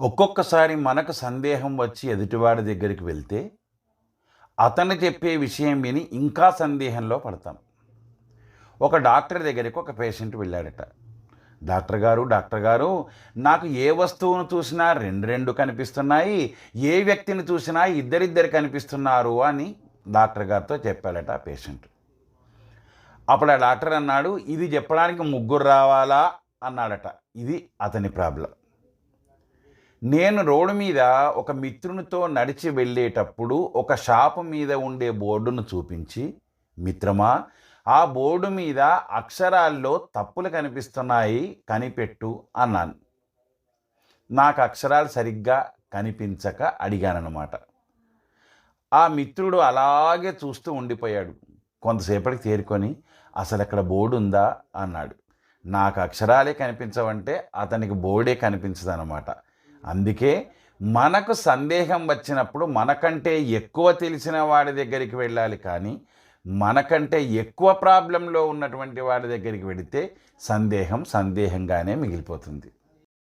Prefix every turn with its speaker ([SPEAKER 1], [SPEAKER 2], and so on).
[SPEAKER 1] ఒక్కొక్కసారి మనకు సందేహం వచ్చి ఎదుటివాడి దగ్గరికి వెళ్తే అతను చెప్పే విషయం విని ఇంకా సందేహంలో పడతాం. ఒక డాక్టర్ దగ్గరికి ఒక పేషెంట్ వెళ్ళాడట. డాక్టర్ గారు డాక్టర్ గారు నాకు ఏ వస్తువును చూసినా రెండు రెండు కనిపిస్తున్నాయి ఏ వ్యక్తిని చూసినా ఇద్దరిద్దరు కనిపిస్తున్నారు అని డాక్టర్ గారితో చెప్పాడట ఆ పేషెంట్. అప్పుడు ఆ డాక్టర్ అన్నాడు ఇది చెప్పడానికి ముగ్గురు రావాలా? అన్నాడట. ఇది అతని ప్రాబ్లం. నేను రోడ్డు మీద ఒక మిత్రునితో నడిచి వెళ్ళేటప్పుడు ఒక షాపు మీద ఉండే బోర్డును చూపించి మిత్రమా ఆ బోర్డు మీద అక్షరాల్లో తప్పులు కనిపిస్తున్నాయి కనిపెట్టు అన్నాను. నాకు అక్షరాలు సరిగ్గా కనిపించక అడిగానన్నమాట. ఆ మిత్రుడు అలాగే చూస్తూ ఉండిపోయాడు. కొంతసేపటికి తేరుకొని అసలు అక్కడ బోర్డు ఉందా అన్నాడు. నాకు అక్షరాలే కనిపించవంటే అతనికి బోర్డే కనిపించదన్నమాట. అందుకే మనకు సందేహం వచ్చినప్పుడు మనకంటే ఎక్కువ తెలిసిన వాడి దగ్గరికి వెళ్ళాలి కానీ మనకంటే ఎక్కువ ప్రాబ్లంలో ఉన్నటువంటి వాడి దగ్గరికి వెళితే సందేహం సందేహంగానే మిగిలిపోతుంది.